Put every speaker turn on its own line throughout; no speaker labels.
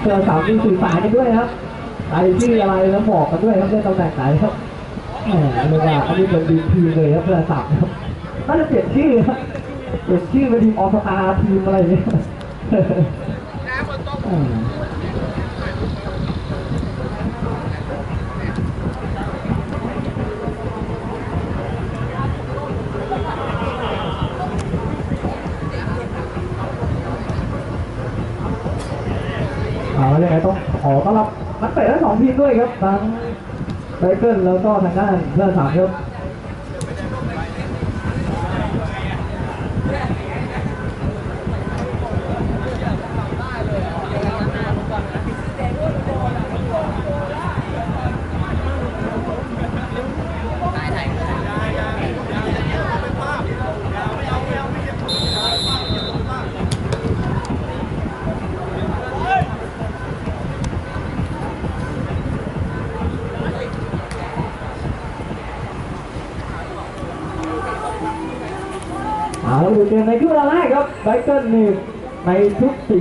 เพื่อสาวมีสื่อสารกันด้วยครับใครชื่ออะไรแล้วบอกกันด้วยครับเรื่องตำแหน่งไหนครับแหมเรียกว่าอันนี้เป็นดีทีเลยครับเพื่อสาวครับน่าจะเปลี่ยนชื่อครับเปลี่ยนชื่อเป็นทีมออสตาทีมอะไรเนี่ย ยังไงต้องขอต้อนรับนักเตะทั้งสองทีมด้วยครับทั้งไบเกิลแล้วก็ทางด้านเพื่อนสามครับ เอาแล้วดูเกมในครึ่งเวลาแรก ครับไบเกิลนี่ในชุดสี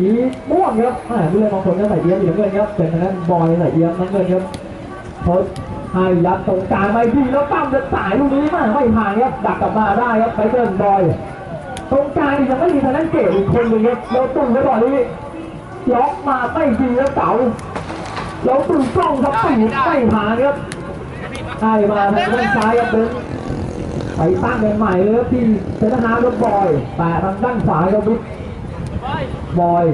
ม่วงครับอ่าผู้เล่นบางคนก็ใส่เอี้ยมสีน้ำเงินครับเป็นทางด้านบอยใส่เอี้ยมน้ำเงินครับโค้ชให้ยัดตรงกลางไปทีแล้วตั้มจะสายลูกนี้มาไม่ผ่านครับดักกลับมาได้ครับไบเกิลบอย ตรงกลางยังไม่มีทางด้านเก๋อีกคนหนึ่งครับแล้วตุ้มไว้ก่อนนี้ล็อกมาไม่ดีแล้วเก๋าแล้วตุ้มกล้องครับตีไม่ผ่านครับให้มาทางด้านซ้ายครับเบน ไปตั้งกันใหม่เลยครับที่เซนทาร์ครับอยแต่ทางด้านขวาครับบิ๊กบอย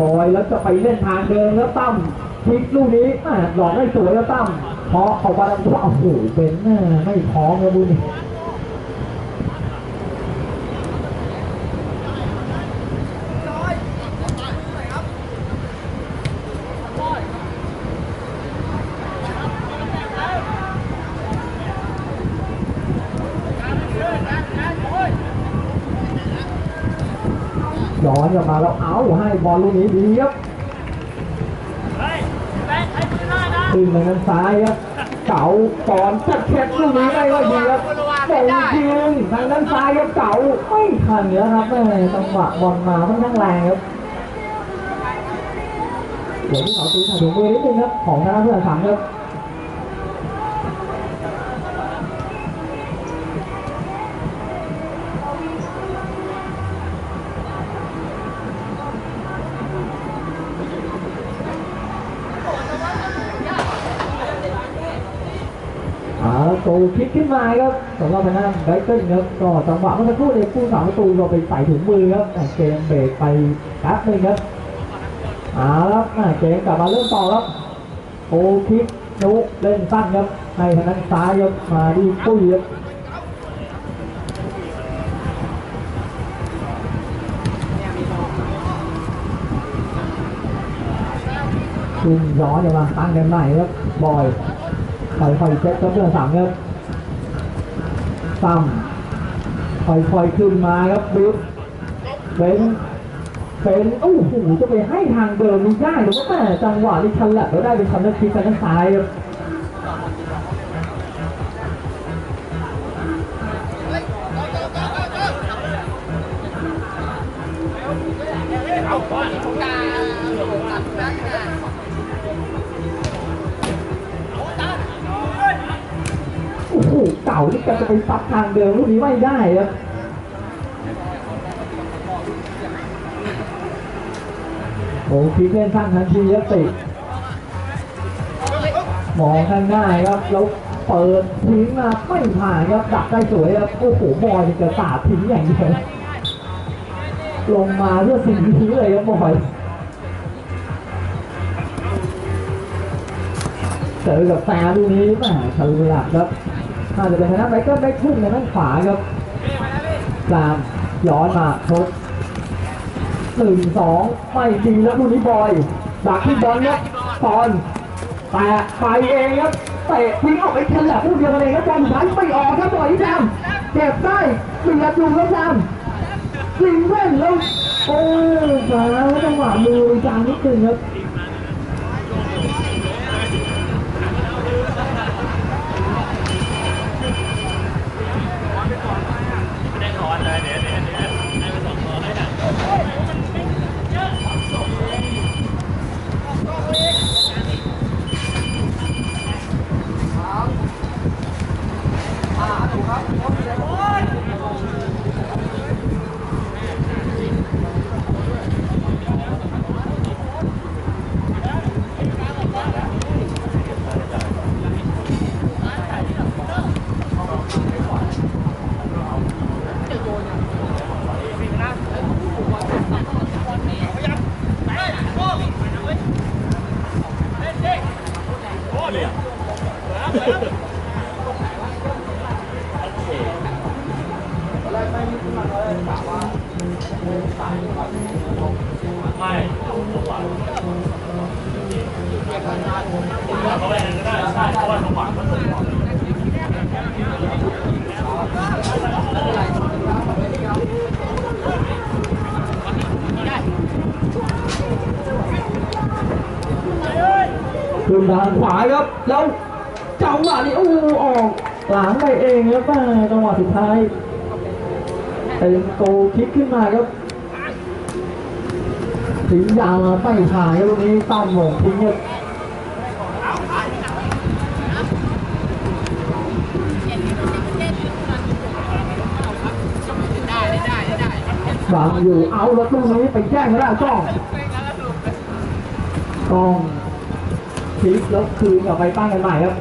บอยแล้วจะไปเล่นทางเดินแล้วตั้มพลิกลูกนี้หม่หลอกให้สวยแล้วตั้มพอเขาไปแล้วโอ้โหเป็นไม่พร้อมครับบุญ ย้อนกลับมาแล้วเอาให้บอลลูกนี้ดีครับขึ้นไปทางซ้ายครับเก๋าก่อนจัดแคปลูกนี้ได้ว่าดีครับโป่งยิงทางด้านซ้ายครับเก๋าไม่ทันเนี่ยครับแม่จังหวะบอลมาค่อนข้างแรงครับเดี๋ยวที่เขาตีถ่ายถุงมือนิดนึงครับของทางด้านเพื่อนสังครับ คิดขึ้นมาครับสำหรับทางด้านไบเกิลครับก็จังหวะเมื่อสักครู่ในผู้สามประตูเราไปใส่ถุงมือครับแต่เกมเบรกไปแป๊บหนึงครับเอาละเกมกลับมาเริ่มต่อครับโอคิกนุเล่นสั้นครับให้ทางด้านซ้ายครับมาที่ปุ้ยครับคุมย้อนอย่ามาตั้งกันใหม่ครับบอยค่อยๆเช็คครับเรื่องสามครับ ซ้ำค่อยๆขึ้นมาครับบิ๊กเป็นเป็นโอ้โหจะไปให้ทางเดิมนี่ได้หรือว่าแต่จังหวะที่ชันแหละแล้วได้เป็นชันนักคิดกันด้านซ้ายครับ ก่าที่กันจะไปซับทางเดิมลูกนี้ไม่ได้ครับโอ้พีคเล่นสั้นทันทีครับติดมองข้างหน้าครับแล้วเปิดทิ้งมาไม่ผ่านครับดักได้สวยครับโอ้โหบอลนี่กระสาดทิ้งอย่างเดียวลงมาเพื่อสิ่งนี้เลยครับบอยเจอกับแฟนลูกนี้แหมฉลับครับ น่าจะเป็นทางด้านไบเกิลได้ขึ้นในด้านขวาครับตามย้อนมาทดหนึ่งสองไม่ดีแล้วลูกนี้บอยดักที่บอลครับตอนแต่ไปเองครับเตะทิ้งออกไปฉลับลูกเดียวกันเองครับบอลสุดท้ายไม่ออกครับบอยที่แซมเก็บได้เบียดอยู่ครับแซมสิงเล่นแล้วโอ้ยมาแล้วจังหวะมือจางนิดนึงครับ ทางขวาครับ แล้วจังหวะนี้โอ้ออกหลังไปเองครับแม่จังหวะสุดท้ายเป็นโกคิกขึ้นมาครับทิ้งยาวมาไม่ผ่านครับตรงนี้ตั้มหมงทิ้งครับบังอยู่เอาแล้วตรงนี้ไปแย่งไม่ได้จ้องต้อง พลิกแล้วคืนกลับไปตั้งกันใหม่ครับ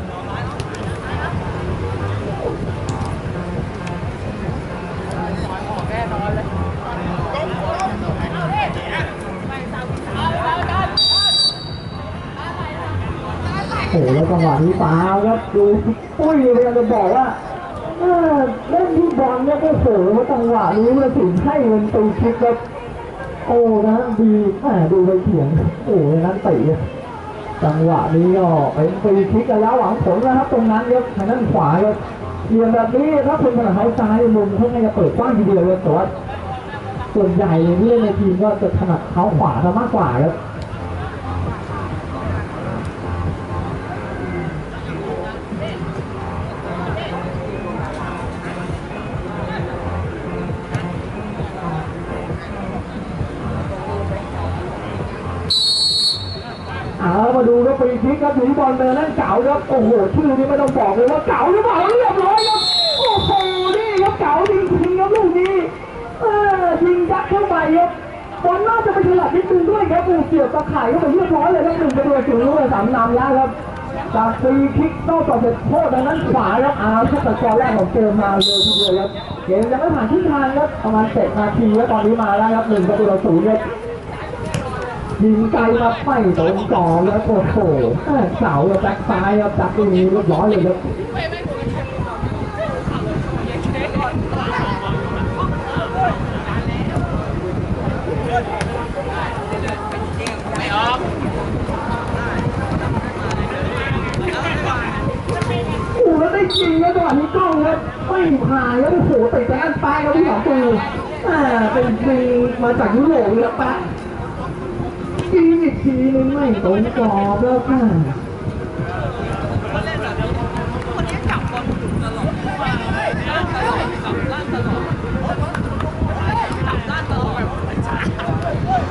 โอ้โหแล้วจังหวะนี้ฟาวครับดูปุ้ยพยายามจะบอกว่าเล่นที่บอลเนี่ยก็โหว่าจังหวะนี้มื่อถึงให้เงินตีคิกครับโอ้นะดีแหมดูไปเถียงโอ้ยนั้นตี จังหวะนี้ก็เป็นฟรีคิกระยะหวังผลนะครับ ตรงนั้นยกทางด้านขวาครับเหยียงแบบนี้ถ้าเป็นขนาดเท้าซ้ายมุมเขาไงจะเปิดกว้างทีเดียวเลยแต่ว่าส่วนใหญ่เลยที่เล่นในทีมก็จะถนัดเท้าขวาซะมากกว่าครับ ครับฟรีคิกครับอยู่ที่บอลเดินนั่นเก๋าครับโอ้โหชื่อนี้ไม่ต้องบอกเลยว่าเก๋าหรือเปล่าเรียบร้อยครับโอ้โหนี่ครับเก๋าจริงๆครับลูกนี้เออยิงยัดเข้าไปครับบอลน่าจะไปฉลับนิดนึงด้วยครับอ้เกี่ยวตะข่ายเข้าไปเรียบร้อยเลยครับหนึ่งประตูถึงลูกสามนำแล้วครับจากฟรีคิกนอกจากจะโทษดังนั้นขวาครับอารับแต่กอร์แรกของเกมมาเลยทีเดียวครับเกมยังไม่ผ่านที่ทางครับประมาณเจ็ดนาทีแล้วตอนนี้มาแล้วครับหนึ่งประตูต่อศูนย์ครับ ยิงไกลมาไม่ตรงกรอบแล้วโอ้โหเสาแบ็คซ้ายครับจับตรงนี้เรียบร้อยเลยครับ
ไม่ออก
โอ้แล้วจริงแล้วจังหวะนี้กล้องครับไม่ผ่านแล้วโอ้โหเตะแต่อันปลายครับที่สองตัวอ่าเป็นฟรีมาจากยุโรปเลยปะ ยิงอีกทีนึงไม่ตรงกรอบแล้วค่ะ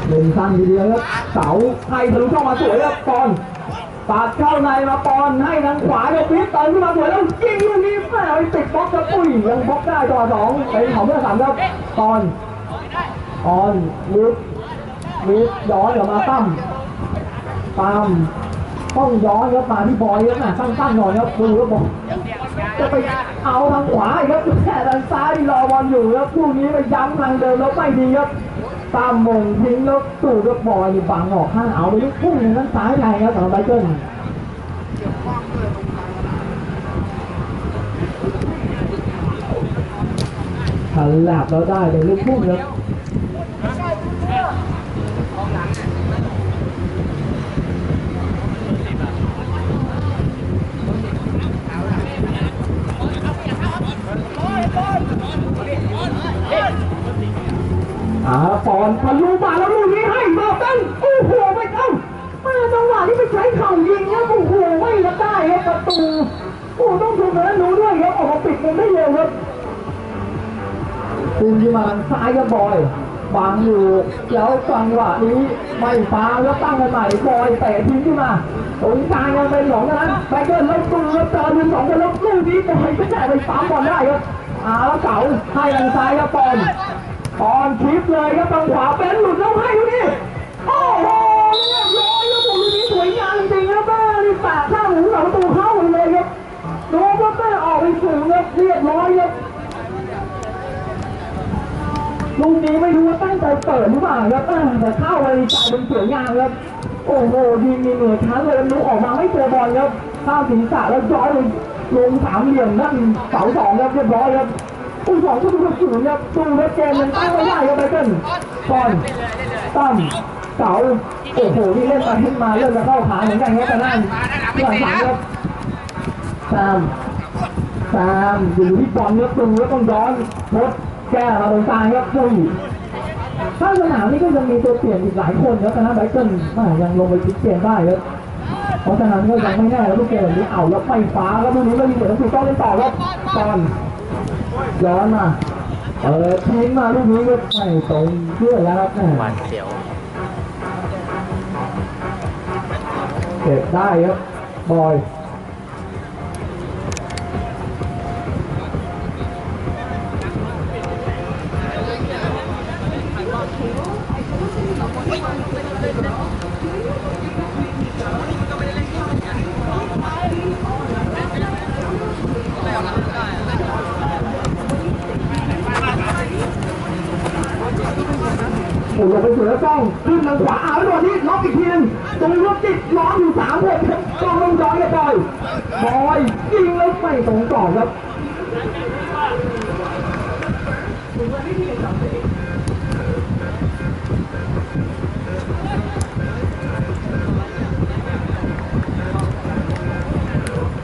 เล่น
สั้นทีเดียวครับเสาให้ทะลุเข้ามาสวยครับปอนปาดเข้าในมาปอนให้ทางขวาครับพิษเติมขึ้นมาสวยแล้วยิงลูกนี้แม่ไปติดบล็อกกับปุ้ยยังบล็อกได้จังหวะสองเป็นของเพื่อนสามครับปอนออนมิด มิดย้อนกลับมาตั้มตั้มต้องย้อนครับมาที่บอยครับนะสั้นๆหน่อยครับดูครับบอกจะไปเอาทางขวาอีกครับแต่ทางซ้ายรอบอลอยู่ครับคู่นี้ไปย้ำทางเดิมแล้วไม่ดีครับตามมงทิ้งแล้วตู่ครับบอยบังออกข้างเอาไปลูกพุ่งทางด้านซ้ายแทนครับสำหรับไบเกิลทันแลบแล้วได้เป็นลูกพุ่งครับ บอยบังอยู่แล้วจังหวะนี้ไม่ฟ้าแล้วตั้งใหม่บอยเตะทิ้งขึ้นมาตรงกลางยังเป็นหลงนั้นแบเกินแล้วตูแล้วเจอยืนสองกันแล้วลูกนี้บอยก็แต่ไปปั๊มบอลได้ครับอาแล้วเก่าให้ทางซ้ายครับปอนปอนคลิปเลยครับทางขวาเป็นหลุดแล้วให้ดูนี่ นี้ไม่รู้ว่าตั้งใจเปิดหรือเปล่าครับแม่แต่เข้าไปใจเป็นสวยงามครับโอ้โหยิงมีเหนือชั้นเลยลุกออกมาไม่เจอบอลครับข้าศีรษะแล้วย้อยลงลงสามเหลี่ยมนั่นเสาสองครับเรียบร้อยครับอุ้ยสองก็ดูกระสุนครับดูแล้วเกมมันตั้งไม่ได้ครับไบเกิลก่อนตั้มเสาโอ้โหนี่เล่นไปขึ้นมาเริ่มจะเข้าขาเหมือนกันครับแต่นั่นหลังสามครับตามตามอยู่ที่บอลเนื้อตึงแล้วต้องย้อนพด แก้มาตรงกลางครับปุ้ยถ้าสนามนี้ก็ยังมีตัวเปลี่ยนอีกหลายคนครับคณะไบเกิลยังลงไปคิดเกมได้ครับเพราะฉะนั้นก็ยังไม่แน่แล้วลูกเกมแบบนี้เอาแล้วไฟฟ้าแล้วลูกนี้ไม่มีเหมือนถูกต้องเล่นต่อครับตอนย้อนมาเออทิ้งมาลูกนี้ก็ไม่ตรงเพื่อแล้วครับแม่
หวานเสียว
เก็บได้ครับบอย โอ้โหลงไปสวยแล้วต้องขึ้นทางขวาเอาแล้วโดนนี้ล็อกอีกทีนึงตรงรถติดล้อมอยู่สามคนครับต้องลงย้อนกับบอยบอยยิงแล้วไม่ตรงต่อครับ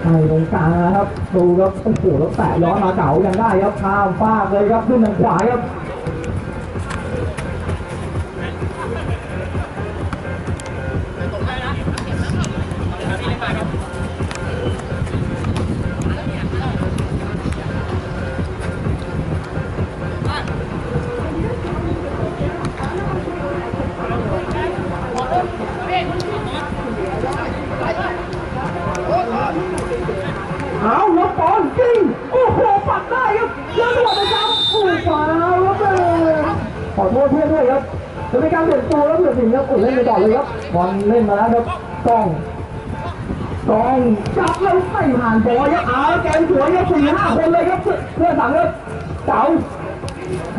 ใช่ตรงกลางนะครับ ดูครับโอ้โหแล้วแตะย้อนมาเก่ายังได้ครับข้ามฟากเลยครับขึ้นทางขวาครับ จะเป็นการเปลี่ยนตัวแล้วเปลี่ยนสิ่งครับโอ้เล่นไปต่อเลยครับบอลเล่นมาแล้วครับกล้องกล้องจับแล้วไม่ผ่านบอลครับเอาแกนสวยครับสี่ห้าคนเลยครับเพื่อสั่งครับเก๋า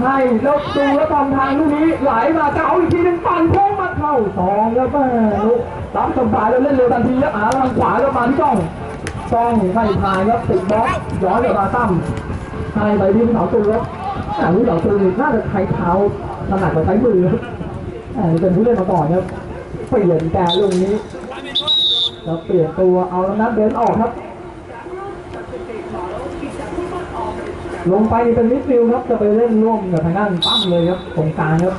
ให้แล้วดูแล้วตามทางลูกนี้ไหลมาเก๋าอีกทีหนึงปั่นโค้งมาเข้าสองแล้วแม่ลูกรับสบายแล้วเล่นเร็วทันทีครับหาทางขวาแล้วมาที่กล้องต้องไม่พายครับติดบล็อกย้อนกลับมาตั้มให้ไปที่เสาตูครับอ่าผู้เสาตูนี่น่าจะใช้เท้าถนัดกว่าใช้มือครับ อ่าเป็นผู้เล่นมาก่อนครับเปลี่ยนแกลูกนี้แล้วเปลี่ยนตัวเอาแล้วนัดเดินออกครับ ลงไปเป็นมิดฟิลด์ครับจะไปเล่นร่วมกับทางด้านปั้มเลยครับตรงกลางครับ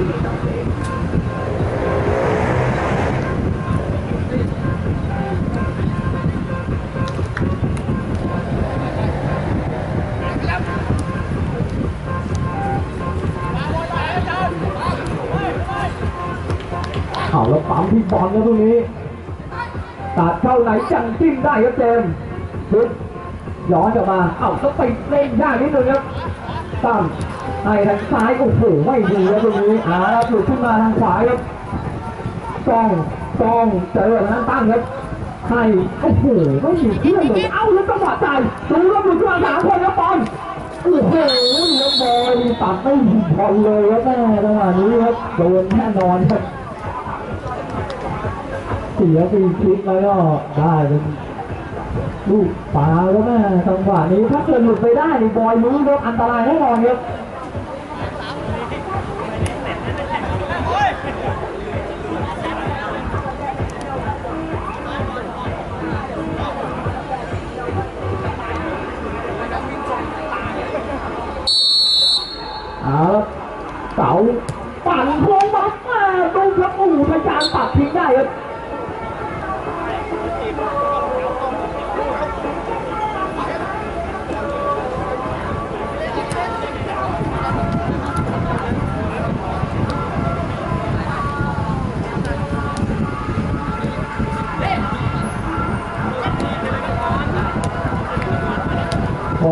เอาแล้วปั๊มที่บอลแล้วตรงนี้ตัดเข้าไหนจังจิ้มได้ครับเจมส์ปึ๊บย้อนกลับมา เอ้าต้องไปเล่นยากนิดนึงครับตั้ม ให้ทางซ้ายโอ้โหไม่ดีครับตรงนี้อ่าหลุดขึ้นมาทางขวาครับต้องต้องเจอทางนั้นตั้งครับให้โอ้โหไม่มีเพื่อนเลยเอ้าแล้วจังหวะใจดูแล้วหลุดขึ้นมาสามคนครับบอลโอ้โหแล้วบอลตัดไม่ถึงบอลเลยครับแม่จังหวะนี้ครับโดนแน่นอนครับเสียฟรีคิกแล้วก็ได้เป็นลูกปลาแล้วแม่จังหวะนี้ถ้าเกิดหลุดไปได้บอยรู้ครับอันตรายแน่นอนครับ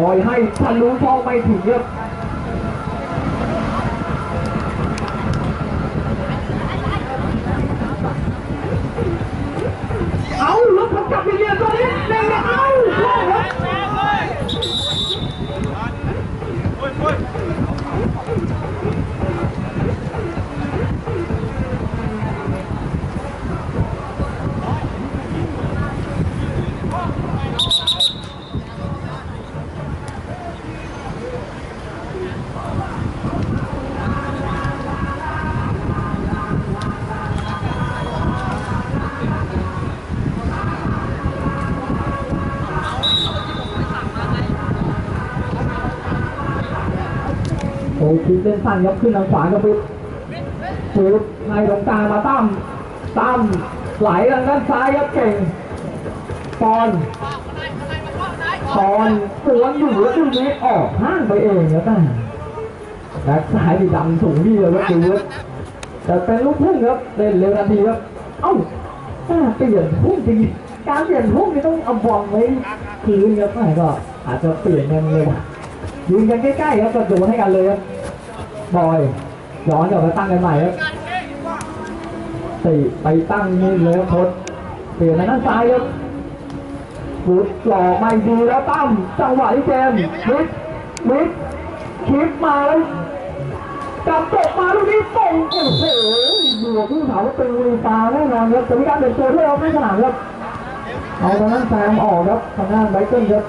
อยให้ทะลุช่องไม่ถึงครับ คิดเล่นสั้นครับขึ้นทางขวาครับปุ๊บปุ๊บให้ตรงกลางมาตั้มตั้มไหลทางด้านซ้ายครับเก่งปอนปอนสวนอยู่แล้วดูนี้ออกห้างไปเองครับแม่แบ็คซ้ายดีดำสูงดีเลยครับดูครับแต่เป็นลูกพุ่งครับเล่นเร็วทันทีครับเอ้าเปลี่ยนพุ่งจริงการเปลี่ยนพุ่งนี่ต้องเอาบอลไว้คืนครับแม่ก็อาจจะเปลี่ยนกันเร็วยืนกันใกล้ๆครับกระโดดให้กันเลยครับ บอยย้อนกลับมาตั้งกันใหม่ครับตีไปตั้งนี่เลยครับโคตเปลี่ยนมาด้านซ้ายครับฟุตหลอไม่ดีแล้วตั้มจังหวะที่เจมส์มิดมิดคลิปมาแล้วจับตกมาลูกนี้ส่งโอ้โหบวกที่เสาประตูในตาแน่นอนครับจะมีการเดินตัวด้วยครับในสนามครับเอาทางด้านแซมออกครับทางด้านไบเกิลครับ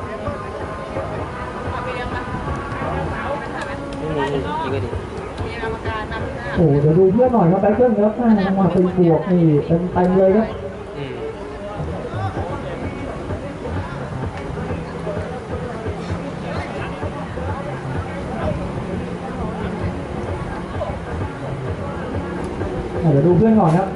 ไม่มียิงก็ดี
โอ้โหเดี๋ยวดูเพื่อนหน่อยครับไบเกิลครับแม่จังหวะเป็นบวกนี่เต็มเต็มเลยครับ
อืม
อะเดี๋ยวดูเพื่อนก่อนครับ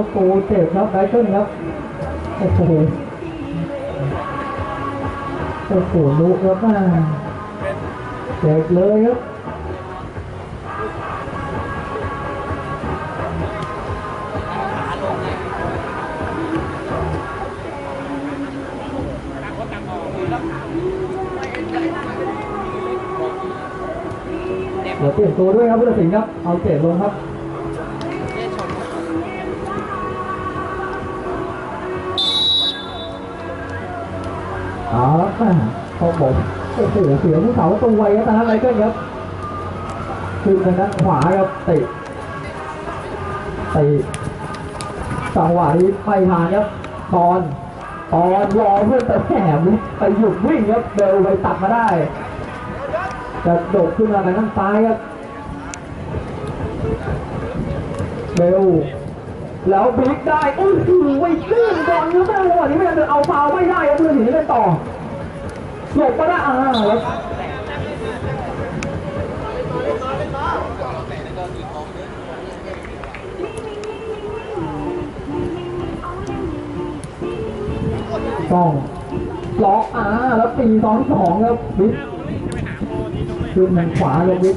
แล้วโกเจ็บครับไบเกิลครับโอ้โหโอ้โหลุกครับแม่เจ็บเลยครับเดี๋ยวเปลี่ยนตัวด้วยครับผู้ตัดสินครับ เอาเจ็บลงครับ อ๋อแม่เขาบอกโอ้โหเสียผู้สาตัวไวครับตอนนั้นไรเกิลครับคือทางด้านขวาครับติติจังหวะนี้ไม่ผ่านครับตอนตอนรอเพื่อนแต่แหมไปหยุดวิ่งครับเบลไปตัดมาได้จะโดดขึ้นมาทางด้านซ้ายครับเบล แล้วบิ๊กได้โอ้โหไอ้ลื่นบอลยอะมากเลยวันนี้ไม่ได้เอาฟาวไม่ได้ครับเพื่อนถึงจะเล่นต่อหลบมาได้อ่าแล้วต้องล็อกอ่าแล้วตีสองสองครับวิทขึ้นทางขวาเลยวิท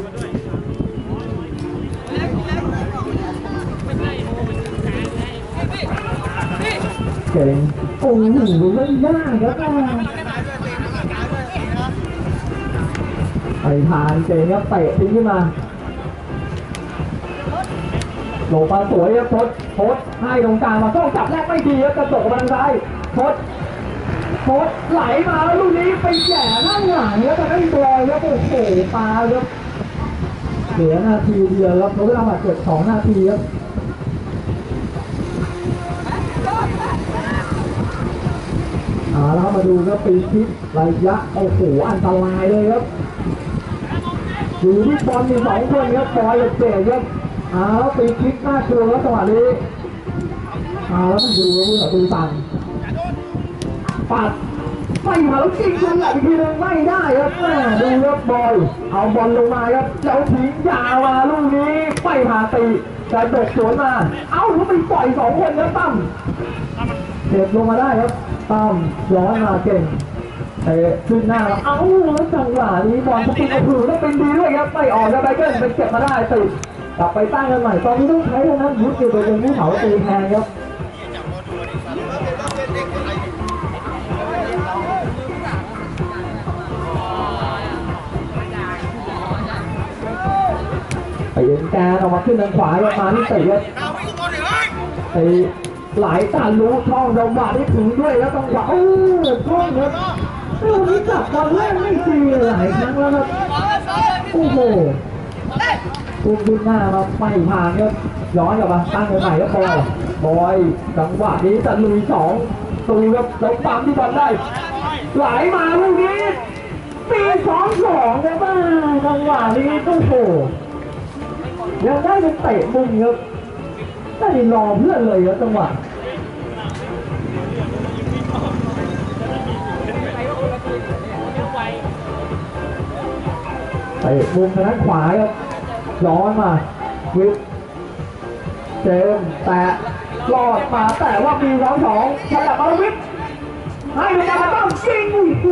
เก่งโอ้โหเล่ยากครับอ่าไปทานเก่งครับเตะทิ้งขึ้นมาลงมาสวยครับทศทศให้ตรงกลางมาต้องจับแรกไม่ดีครับกระจกมาทางซ้ายทศโคตรไหลมาแล้วลูกนี้ไปแย่ข้างหลังแล้วแต่ไม่บอลแล้วโอ้โหปลาครับเสียนาทีเดียวแล้วเขาเวลาบาดเจ็บสองนาทีครับ เอาแล้วมาดูครับปีคิดระยะโอ้โหอันตรายเลยครับอยู่ที่บอลมีสองคนครับบอยกับเจครับเอาแล้วปีคิดน่ากลัวครับจังหวะนี้เอาแล้วมันดูแล้วผู้ต่อตูสั่งปัดไม่หาแล้วยิงชนแหละอีกทีนึงไม่ได้ครับแม่ดูครับบอยเอาบอลลงมาครับแล้วทิ้งยาวมาลูกนี้ หาตีกระโดดสวนมา เอ้าแล้วไปปล่อยสองคนแล้วตั้มเก็บลงมาได้ครับตั้มย้อนมาเก่งเตะขึ้นหน้าเอ้าแล้วจังหวะนี้บอลสปินโอ้โหแล้วเป็นดีด้วยครับไม่ออกแล้วไบเกิลไปเก็บมาได้ติดกลับไปตั้งกันใหม่ตอนนี้ต้องใช้ทางนั้นยุทธอยู่ไปเป็นผู้เผาตีแทนครับ แกนออกมาขึ้นทางขวาครับมาที่เตะครับเตะหลายตารู้ช่องจังหวะที่ถึงด้วยแล้วจังหวะโอ้ช่องครับเออวันนี้จับบอลแรกไม่ดีหลายครั้งแล้วครับโอ้โหตุ้มขึ้นหน้ามาไม่ผ่านครับย้อนกลับมาตั้งใหม่ครับบอบอยจังหวะนี้จะลุยสองตูครับแล้วปั๊มที่บอลได้ไหลมาลูกนี้ปีสองสองครับบ้าจังหวะนี้โอ้โห ยังได้เป็นเตะมุมครับไม่ได้รอเพื่อนเลยครับจังหวะเตะมุมทางด้านขวาครับย้อนมาวิทเจมแตะรอดมาแต่ว่ามีร้องสองฉลับมาวิทให้เวลาต้องจริงโอ้โห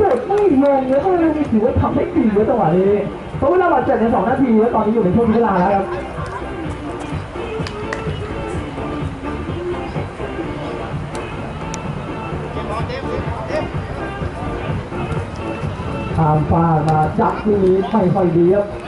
กดไม่ลงเลยเออนี่ถือว่าทำได้ดีเลยจังหวะนี้ ราะเวลาบาดเจ็บในสองนาทีแล้วตอนนี้อยู่ในช่วงเวลาแล้วครับทามฟามาจับที่นี้ไม่ค่อยดีครับ